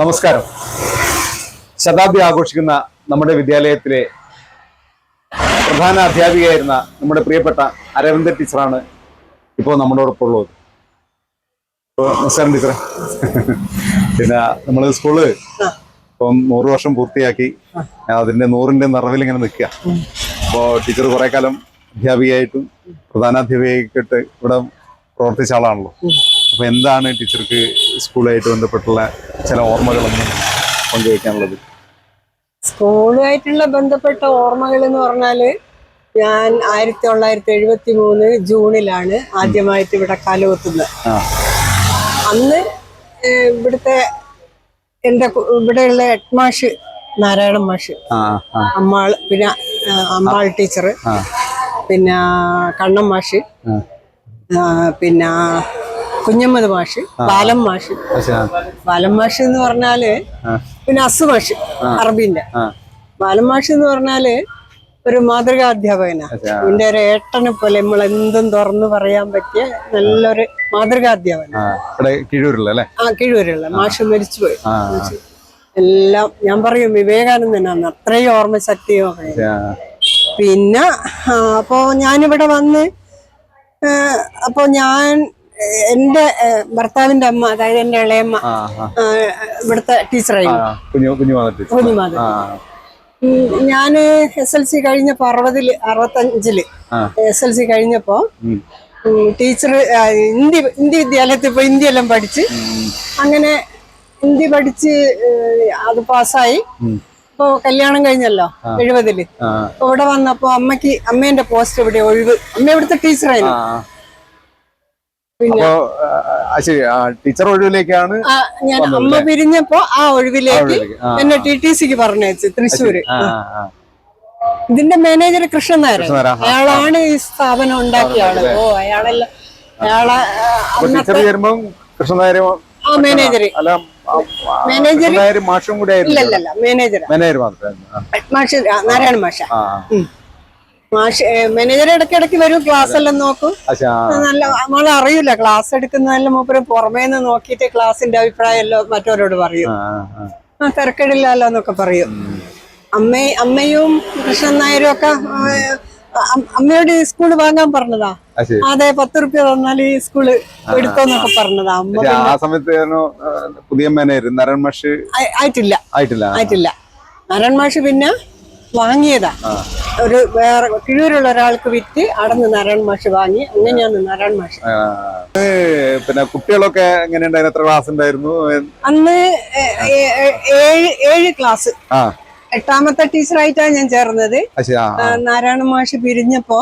നമസ്കാരം. ശതാബ്ദി ആഘോഷിക്കുന്ന നമ്മുടെ വിദ്യാലയത്തിലെ പ്രധാന അധ്യാപികയായിരുന്ന നമ്മുടെ പ്രിയപ്പെട്ട അരവിന്ദ ടീച്ചറാണ് ഇപ്പോൾ നമ്മളോടൊപ്പം ഉള്ളത്. നമസ്കാരം ടീച്ചറെ. പിന്നെ നമ്മൾ സ്കൂൾ ഇപ്പം നൂറ് വർഷം പൂർത്തിയാക്കി അതിന്റെ നൂറിന്റെ നിറവിൽ ഇങ്ങനെ നിൽക്കുക അപ്പോൾ ടീച്ചർ കുറെ കാലം അധ്യാപികയായിട്ടും പ്രധാനാധ്യാപികയായിട്ട് ഇവിടെ പ്രവർത്തിച്ച ആളാണല്ലോ. അപ്പൊ എന്താണ് ടീച്ചർക്ക് സ്കൂളുമായിട്ട് ബന്ധപ്പെട്ടുള്ള ചില ഓർമ്മകളൊന്നും പങ്കുവയ്ക്കാനുള്ളത് സ്കൂളുമായിട്ടുള്ള ബന്ധപ്പെട്ട ഓർമ്മകൾ എന്ന് പറഞ്ഞാൽ ഞാൻ ആയിരത്തി തൊള്ളായിരത്തി എഴുപത്തി മൂന്ന് ജൂണിലാണ് ആദ്യമായിട്ട് ഇവിടെ കാലുകൊത്തുന്നത് അന്ന് ഇവിടുത്തെ എന്റെ ഇവിടെയുള്ള ഹെഡ് മാഷ് നാരായണൻ മാഷ്. അമ്മാൾ പിന്നെ അമ്മാൾ ടീച്ചർ പിന്നെ കണ്ണൻ മാഷ്. പിന്നെ കുഞ്ഞമ്മദ് മാഷ് ബാലം മാഷ്. ബാലം മാഷ് എന്ന് പറഞ്ഞാൽ പിന്നെ അസ് മാഷ് അറബിന്റെ. പാലം ബാലം മാഷ് എന്ന് പറഞ്ഞാൽ ഒരു മാതൃകാ അധ്യാപകനാ. എന്റെ ഒരു ഏട്ടനെ പോലെ നമ്മൾ എന്തും തുറന്നു പറയാൻ പറ്റിയ നല്ലൊരു മാതൃകാ അധ്യാപകൻ ആ. കിഴൂരുള്ള മാഷ് മരിച്ചുപോയി എല്ലാം ഞാൻ പറയും വിവേകാനന്ദനാണ് അത്രയും ഓർമ്മ ശക്തിയോ പക്ഷേ, പിന്നെ അപ്പോ ഞാനിവിടെ വന്ന് അപ്പോ ഞാൻ എന്റെ ഭർത്താവിന്റെ അമ്മ അതായത് എന്റെ ഇളയമ്മ ഇവിടുത്തെ ടീച്ചറായിരുന്നു. കുഞ്ഞുമാത ഞാൻ എസ് എൽ സി കഴിഞ്ഞപ്പോ അറുപതിൽ അറുപത്തഞ്ചിൽ എസ് എൽ സി കഴിഞ്ഞപ്പോ. ടീച്ചർ ഹിന്ദി ഹിന്ദി വിദ്യാലയത്തിൽ പോയി ഹിന്ദി എല്ലാം പഠിച്ച് അങ്ങനെ ഹിന്ദി പഠിച്ച് അത് പാസ്സായി. ഇപ്പൊ കല്യാണം കഴിഞ്ഞല്ലോ എഴുപതിൽ. ഇവിടെ വന്നപ്പോ അമ്മയ്ക്ക് അമ്മേന്റെ പോസ്റ്റ് ഇവിടെ ഒഴിവ്. അമ്മ ഇവിടുത്തെ ടീച്ചറായിരുന്നു. പിന്നെ ടീച്ചർ ഒഴിവിലേക്കാണ് ഞാൻ അമ്മ പിരിഞ്ഞപ്പോ ആ ഒഴിവിലേക്ക് എന്നെ ടി ടി സിക്ക് പറഞ്ഞു തൃശ്ശൂര്. ഇതിന്റെ മാനേജർ കൃഷ്ണൻ നായർ അയാളാണ് ഈ സ്ഥാപനം ഉണ്ടാക്കിയ ആൾ. ഓ അയാളല്ല അയാളെ ആ, നായർ ആ മാനേജർ മാനേജർ മാഷും കൂടെ ഇല്ലല്ല മാനേജർ മാനേജർ മാത്രമായിരുന്നു. ആ, മാഷ് നാരായണ മാഷ. മാനേജർ ഇടയ്ക്ക് ഇടയ്ക്ക് വരും ക്ലാസ് എല്ലാം നോക്കും. നല്ല നമ്മളെ അറിയില്ല ക്ലാസ് എടുക്കുന്നതെല്ലാം മൂപ്പര് പുറമേ നിന്ന് നോക്കിയിട്ട് ക്ലാസിന്റെ അഭിപ്രായം എല്ലാം മറ്റവരോട് പറയും. ആ, തിരക്കിടില്ലല്ലോ എന്നൊക്കെ പറയും. അമ്മ അമ്മയും കൃഷ്ണൻ നായരും ഒക്കെ അമ്മയോട് ഈ സ്കൂൾ വാങ്ങാൻ പറഞ്ഞതാ. അതെ പത്ത് റുപ്യ തന്നാൽ ഈ സ്കൂൾ എടുത്തോന്നൊക്കെ പറഞ്ഞതാ. അമ്മ ആ സമയത്ത് പുതിയ മാനേജർ മാഷ് ആയി- ആയിട്ടില്ല. ആയിട്ടില്ല. ആയിട്ടില്ല. നാരായൺ മാഷ് പിന്നെ വാങ്ങിയതാ. ഒരു വേറെ കിഴൂരുള്ള ഒരാൾക്ക് വിറ്റ് അടന്ന് നാരായൺ മാഷ് വാങ്ങി. അങ്ങനെയാണ് നാരായൺ മാഷ്. പിന്നെ കുട്ടികളൊക്കെ എങ്ങനെയുണ്ടായിരുന്നു? എത്ര ക്ലാസ് ഉണ്ടായിരുന്നു? അന്ന് ഏഴ് ഏഴ് ക്ലാസ് ആ. എട്ടാമത്തെ ടീച്ചറായിട്ടാണ് ഞാൻ ചേർന്നത്. നാരായണ മാഷ് പിരിഞ്ഞപ്പോ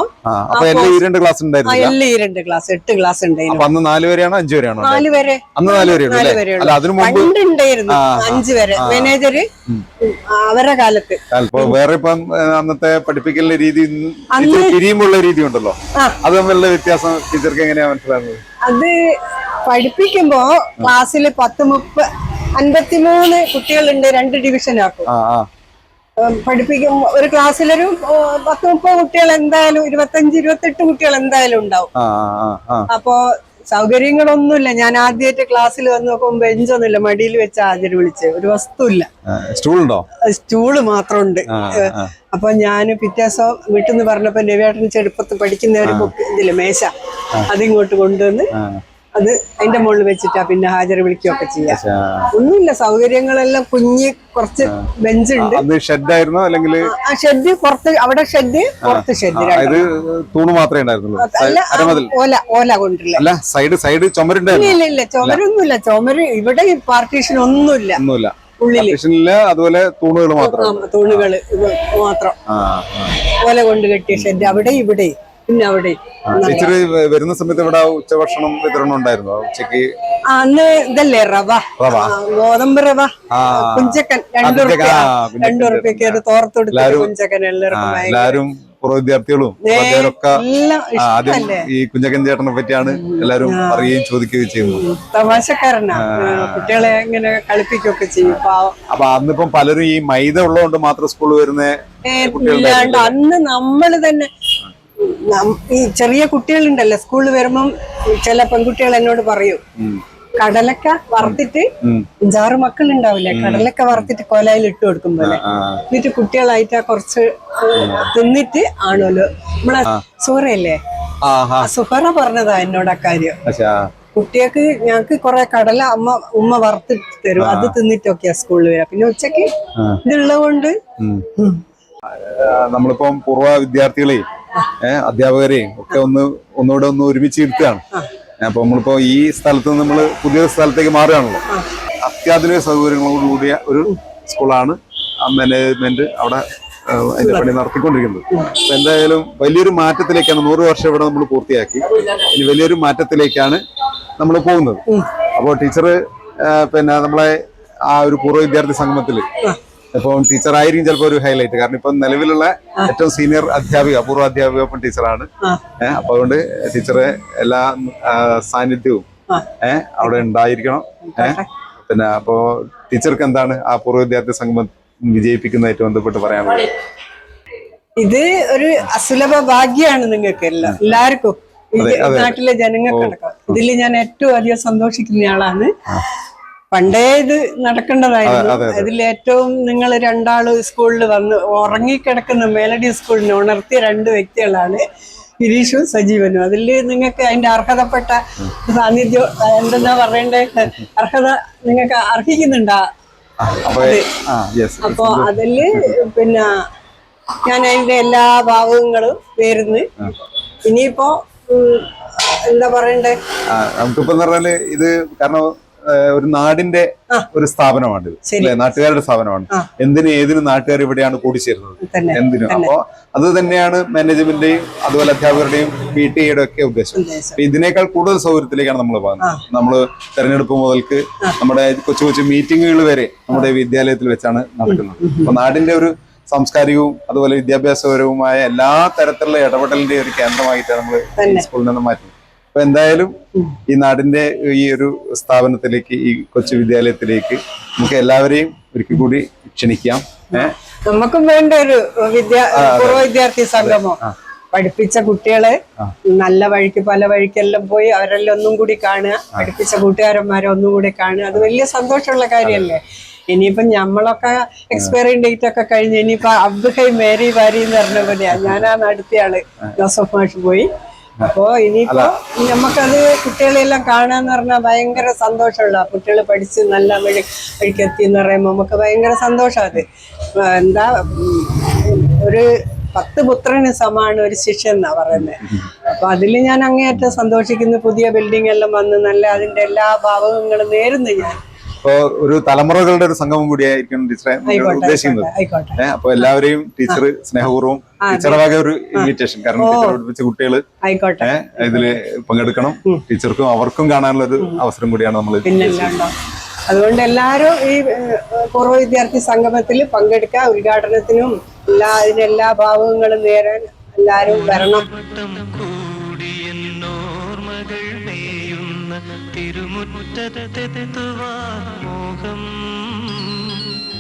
രണ്ട് ക്ലാസ് എല്ലാം രണ്ട് ക്ലാസ് എട്ട് ക്ലാസ് ഉണ്ടായിരുന്നു. അന്ന് നാല് വരെയാണോ അഞ്ചു വരെയാണോ നാല് വരെ. അന്ന് നാല് വരെ നാല് അല്ല? അതിനു മുമ്പ് പണ്ട് ഉണ്ടായിരുന്നു ആ, അഞ്ച് വരെ. മാനേജര് ഉം. അവരെ കാലത്ത്. വേറെ ഇപ്പം അന്നത്തെ പഠിപ്പിക്കലിന്റെ രീതി പിരിയുമ്പോഴുള്ള രീതി ഉണ്ടല്ലോ. അത് തമ്മിലുള്ള വ്യത്യാസം ടീച്ചർക്ക് എങ്ങനെയാ മനസ്സിലാകുന്നത് അത് പഠിപ്പിക്കുമ്പോ ക്ലാസ്സിൽ പത്ത് മുപ്പ അൻപത്തിമൂന്ന് കുട്ടികളുണ്ട് രണ്ട് ഡിവിഷനാക്കും. പഠിപ്പിക്കുമ്പോ ഒരു ക്ലാസ്സിലൊരു പത്ത് മുപ്പത് കുട്ടികൾ എന്തായാലും ഇരുപത്തഞ്ച് ഇരുപത്തെട്ട് കുട്ടികൾ എന്തായാലും ഉണ്ടാവും. അപ്പോ സൗകര്യങ്ങളൊന്നുമില്ല. ഞാൻ ആദ്യമായിട്ട് ക്ലാസ്സിൽ വന്ന് നോക്കുമ്പോൾ ബെഞ്ചൊന്നുമില്ല. മടിയിൽ വെച്ച് ആദ്യം വിളിച്ച്. ഒരു വസ്തുവില്ല. സ്റ്റൂളുണ്ടോ? സ്റ്റൂൾ മാത്രമുണ്ട്. അപ്പൊ ഞാൻ പിറ്റേ ദിവസം വീട്ടിൽ നിന്ന് പറഞ്ഞപ്പോ രവിയേട്ടൻ ചെറുപ്പത്ത് പഠിക്കുന്ന ഒരു ബുക്ക് ഇതിൽ മേശ. അതിങ്ങോട്ട് കൊണ്ടുവന്ന് അത് അതിന്റെ മുകളിൽ വെച്ചിട്ടാ പിന്നെ ഹാജർ വിളിക്കുകയൊക്കെ ചെയ്യാം. ഒന്നുമില്ല സൗകര്യങ്ങളെല്ലാം കുഞ്ഞ് കുറച്ച് ബെഞ്ചുണ്ട്. ഷെഡ് ഷെഡായിരുന്നോ അല്ലെങ്കിൽ ആ ഷെഡ് പുറത്ത് അവിടെ ഷെഡ് പുറത്ത് ഷെഡ് തൂണ് മാത്രമേ ഉണ്ടായിരുന്നുള്ളൂ. ഓല ഓല കൊണ്ടില്ല സൈഡ് സൈഡ് ചുമരുണ്ടായിരുന്നു. ഇല്ല ഇല്ല ചുമരൊന്നുമില്ല. ചുമര് ഇവിടെ പാർട്ടീഷൻ ഒന്നുമില്ല. ഒന്നുമില്ല. ഉള്ളിൽ. അതുപോലെ തൂണുകൾ മാത്രം. തൂണുകൾ മാത്രം. ഓല കൊണ്ട് കെട്ടിയ ഷെഡ് അവിടെ ഇവിടെ. പിന്നെ അവിടെ ടീച്ചർ വരുന്ന സമയത്ത് ഇവിടെ ഉച്ചഭക്ഷണം വിതരണം ഉണ്ടായിരുന്നു? ഉച്ചയ്ക്ക് അന്ന് ഇതല്ലേ റവ. റവ. ഗോതമ്പ് റവ. കുഞ്ചക്കൻ രണ്ടു രണ്ടു റുപ്യക്ക് ഒരു തോർത്തെടുത്ത് കുഞ്ചക്കൻ എല്ലാവർക്കും എല്ലാരും പൂർവ വിദ്യാർത്ഥികളും ആദ്യം ഈ കുഞ്ഞക്കൻ ചേട്ടനെ പറ്റിയാണ് എല്ലാരും അറിയുകയും ചോദിക്കുകയും ചെയ്യുന്നത്. തമാശക്കാരനാ. കുട്ടികളെ ഇങ്ങനെ കളിപ്പിക്കുകയൊക്കെ ചെയ്യും അപ്പൊ അന്നിപ്പം പലരും ഈ മൈദ ഉള്ളതുകൊണ്ട് മാത്രം സ്കൂളിൽ വരുന്ന അന്ന് നമ്മൾ തന്നെ ഈ ചെറിയ കുട്ടികളുണ്ടല്ലോ സ്കൂളിൽ വരുമ്പം ചില പെൺകുട്ടികൾ എന്നോട് പറയും കടലക്ക വറുത്തിട്ട്. അഞ്ചാറ് മക്കളുണ്ടാവില്ലേ? കടലക്ക വറുത്തിട്ട് കൊലയിൽ ഇട്ട് കൊടുക്കും പോലെ. എന്നിട്ട് കുട്ടികളായിട്ട് കുറച്ച് തിന്നിട്ട് ആണല്ലോ. നമ്മളെ സൂറയല്ലേ ഹാ സുഹറ പറഞ്ഞതാ എന്നോട് അക്കാര്യം കുട്ടികൾക്ക് ഞങ്ങക്ക് കുറെ കടല അമ്മ ഉമ്മ വറുത്തിട്ട് തരും. അത് തിന്നിട്ടൊക്കെയാ സ്കൂളിൽ വരാ. പിന്നെ ഉച്ചയ്ക്ക് ഇതുള്ളത് കൊണ്ട് നമ്മളിപ്പം പൂർവ വിദ്യാർത്ഥികളെയും അധ്യാപകരെയും ഒക്കെ ഒന്ന് ഒന്നുകൂടെ ഒന്ന് ഒരുമിച്ച് ഇരുത്തുകയാണ്. അപ്പൊ നമ്മളിപ്പോ ഈ സ്ഥലത്ത് നിന്ന് നമ്മൾ പുതിയ സ്ഥലത്തേക്ക് മാറുകയാണല്ലോ. അത്യാധുനിക സൗകര്യങ്ങളോടുകൂടിയ ഒരു സ്കൂളാണ് മാനേജ്മെന്റ് അവിടെ അതിന്റെ പണി നടത്തിക്കൊണ്ടിരിക്കുന്നത്. അപ്പൊ എന്തായാലും വലിയൊരു മാറ്റത്തിലേക്കാണ് നൂറ് വർഷം ഇവിടെ നമ്മൾ പൂർത്തിയാക്കി. ഇനി വലിയൊരു മാറ്റത്തിലേക്കാണ് നമ്മൾ പോകുന്നത്. അപ്പോൾ ടീച്ചർ പിന്നെ നമ്മളെ ആ ഒരു പൂർവ വിദ്യാർത്ഥി സംഗമത്തിൽ ഇപ്പം ടീച്ചർ ആയിരിക്കും ചിലപ്പോൾ ഒരു ഹൈലൈറ്റ് കാരണം ഇപ്പം നിലവിലുള്ള ഏറ്റവും സീനിയർ അധ്യാപിക പൂർവ അധ്യാപിക ഇപ്പം ടീച്ചറാണ് അപ്പൊ അതുകൊണ്ട് ടീച്ചറെ എല്ലാ സാന്നിധ്യവും ഏഹ് അവിടെ ഉണ്ടായിരിക്കണം. ഏഹ് പിന്നെ അപ്പോ ടീച്ചർക്ക് എന്താണ് ആ പൂർവ വിദ്യാർത്ഥി സംഗമം വിജയിപ്പിക്കുന്നതായിട്ട് ബന്ധപ്പെട്ട് പറയാനുള്ളത് ഇത് ഒരു അസുലഭ ഭാഗ്യമാണ് നിങ്ങൾക്ക് എല്ലാം എല്ലാവർക്കും. നാട്ടിലെ ജനങ്ങൾക്കടക്കം ഇതിൽ ഞാൻ ഏറ്റവും അധികം സന്തോഷിക്കുന്ന ആളാണ്. പണ്ടേ ഇത് നടക്കേണ്ടതായിരുന്നു. അതിൽ ഏറ്റവും നിങ്ങൾ രണ്ടാൾ സ്കൂളിൽ വന്ന് ഉറങ്ങിക്കിടക്കുന്ന മേലഡി സ്കൂളിനെ ഉണർത്തിയ രണ്ട് വ്യക്തികളാണ് ഗിരീഷും സജീവനും. അതിൽ നിങ്ങൾക്ക് അതിന്റെ അർഹതപ്പെട്ട സാന്നിധ്യം എന്തെന്നാ പറയണ്ടേ? അർഹത നിങ്ങൾക്ക് അർഹിക്കുന്നുണ്ടാ? അപ്പൊ അതിൽ പിന്നെ ഞാൻ അതിന്റെ എല്ലാ ഭാഗങ്ങളും പേരുന്ന്. ഇനിയിപ്പോ എന്താ പറയണ്ടേ? നമുക്കിപ്പോ പറഞ്ഞാൽ ഇത് കാരണം ഒരു നാടിന്റെ ഒരു സ്ഥാപനമാണ് അല്ലെ? നാട്ടുകാരുടെ സ്ഥാപനമാണ്. എന്തിനും ഏതിനും നാട്ടുകാർ ഇവിടെയാണ് കൂടിച്ചേരുന്നത്? എന്തിനും? അപ്പോ അത് തന്നെയാണ് മാനേജ്മെന്റിന്റെയും അതുപോലെ അധ്യാപകരുടെയും പി ടി എയുടെ ഒക്കെ ഉദ്ദേശം. ഇതിനേക്കാൾ കൂടുതൽ സൗകര്യത്തിലേക്കാണ് നമ്മൾ പോകുന്നത്. നമ്മൾ തെരഞ്ഞെടുപ്പ് മുതൽക്ക് നമ്മുടെ കൊച്ചു കൊച്ചു മീറ്റിങ്ങുകൾ വരെ നമ്മുടെ വിദ്യാലയത്തിൽ വെച്ചാണ് നടക്കുന്നത്. അപ്പൊ നാടിന്റെ ഒരു സാംസ്കാരികവും അതുപോലെ വിദ്യാഭ്യാസപരവുമായ എല്ലാ തരത്തിലുള്ള ഇടപെടലിന്റെ ഒരു കേന്ദ്രമായിട്ടാണ് നമ്മൾ സ്കൂളിൽ നിന്ന് മാറ്റുന്നത്. അപ്പൊ എന്തായാലും ഈ നാടിന്റെ ഈ ഒരു സ്ഥാപനത്തിലേക്ക് ഈ കൊച്ചു വിദ്യാലയത്തിലേക്ക് നമുക്ക് എല്ലാവരെയും ഒരിക്കൽ കൂടി ക്ഷണിക്കാം. നമുക്കും വേണ്ട ഒരു വിദ്യാ വിദ്യാർത്ഥി സംഗമം. പഠിപ്പിച്ച കുട്ടികളെ നല്ല വഴിക്ക് പല വഴിക്കെല്ലാം പോയി അവരെല്ലാം ഒന്നും കൂടി കാണുക പഠിപ്പിച്ച കൂട്ടുകാരന്മാരെ ഒന്നും കൂടി കാണുക. അത് വലിയ സന്തോഷമുള്ള കാര്യമല്ലേ? ഇനിയിപ്പം നമ്മളൊക്കെ എക്സ്പയറി ഡേറ്റ് ഒക്കെ കഴിഞ്ഞ് ഇനിയിപ്പോ അബ്ദുഹൈ മേരി വാരി എന്ന് പറഞ്ഞ പോലെയാ. ഞാൻ ആ. നടത്തിയാൾ ജോസഫ് മാഷ് പോയി. അപ്പോ ഇനിയിപ്പോ നമുക്കത് കുട്ടികളെല്ലാം കാണാന്ന് പറഞ്ഞാൽ ഭയങ്കര സന്തോഷമുള്ള കുട്ടികൾ പഠിച്ച് നല്ല വഴി വഴിക്ക് എത്തി എന്ന് പറയുമ്പോൾ നമുക്ക് ഭയങ്കര സന്തോഷം അത്. എന്താ ഒരു പത്ത് പുത്രന് സമാണ് ഒരു ശിക്ഷ എന്നാ പറയുന്നത് അപ്പൊ അതിൽ ഞാൻ അങ്ങേയറ്റം സന്തോഷിക്കുന്നു. പുതിയ ബിൽഡിംഗ് എല്ലാം വന്ന് നല്ല അതിന്റെ എല്ലാ ഭാവങ്ങളും നേരുന്നു ഞാൻ. അപ്പോ ഒരു തലമുറകളുടെ ഒരു സംഗമം കൂടിയായിരിക്കും ടീച്ചറെ ഉദ്ദേശിക്കുന്നത്. അപ്പൊ എല്ലാവരെയും ടീച്ചർ സ്നേഹപൂർവം ടീച്ചറുടെ വക ഒരു ഇൻവിറ്റേഷൻ കാരണം ടീച്ചർ പഠിപ്പിച്ച കുട്ടികൾ ഇതിൽ പങ്കെടുക്കണം. ടീച്ചർക്കും അവർക്കും കാണാനുള്ള ഒരു അവസരം കൂടിയാണ് നമ്മൾ അതുകൊണ്ട് എല്ലാവരും ഈ പൂർവ വിദ്യാർത്ഥി സംഗമത്തിൽ പങ്കെടുക്കുക. ഉദ്ഘാടനത്തിനും എല്ലാ അതിന്റെ എല്ലാ ഭാവങ്ങളും നേരാൻ എല്ലാവരും വരണം. करते तू बात